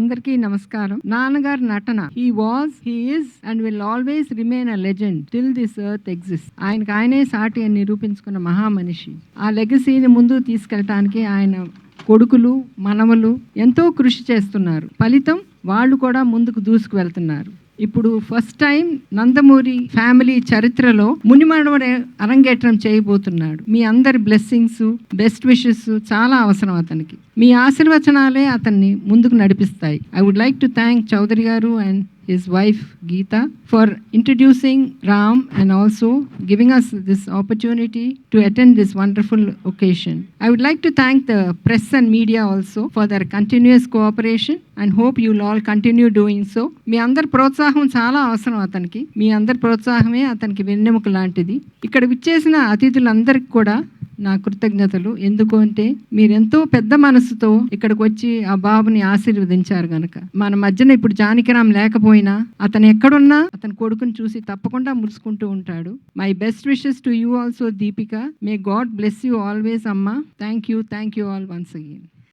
అందరికీ నమస్కారం. నాన్నగారి నటన he was he and will always remain a legend till this earth exist ఆయనకు ఆయనే సాటి అని నిరూపించుకున్న మహామనిషి. ఆ లెగసీని ముందు తీసుకెళ్ళటానికి ఆయన కొడుకులు మనవలు ఎంతో కృషి చేస్తున్నారు. ఫలితం వాళ్ళు కూడా ముందుకు దూసుకు వెళ్తున్నారు ఇప్పుడు ఫస్ట్ టైం నందమూరి ఫ్యామిలీ చరిత్రలో మునిమనవడే అరంగేట్రం చేయబోతున్నాడు. మీ అందరి బ్లెస్సింగ్స్ బెస్ట్ విషెస్ చాలా అవసరం అతనికి. మీ ఆశీర్వచనాలే అతన్ని ముందుకు నడిపిస్తాయి. I would like to thank Chowdary garu and his wife Geeta for introducing Ram and also giving us this opportunity to attend this wonderful occasion. I would like to thank the press and media also for their continuous cooperation and hope you'll all continue doing so. మీ అందరి ప్రోత్సాహం చాలా అవసరం అతనికి మీ అందరి ప్రోత్సాహమే అతనికి వెన్నెముక లాంటిది ఇక్కడ విచ్చేసిన అతిథులందరికీ కూడా నా కృతజ్ఞతలు. ఎందుకు అంటే మీరెంతో పెద్ద మనసుతో ఇక్కడికి వచ్చి ఆ బాబుని ఆశీర్వదించారు గనక. మన మధ్యన ఇప్పుడు జానకిరామ్ లేకపోయినా అతను ఎక్కడున్నా అతని కొడుకుని చూసి తప్పకుండా మురుసుకుంటూ ఉంటాడు. My best wishes to you also Deepika. May God bless you always అమ్మా. Thank you thank you all once again.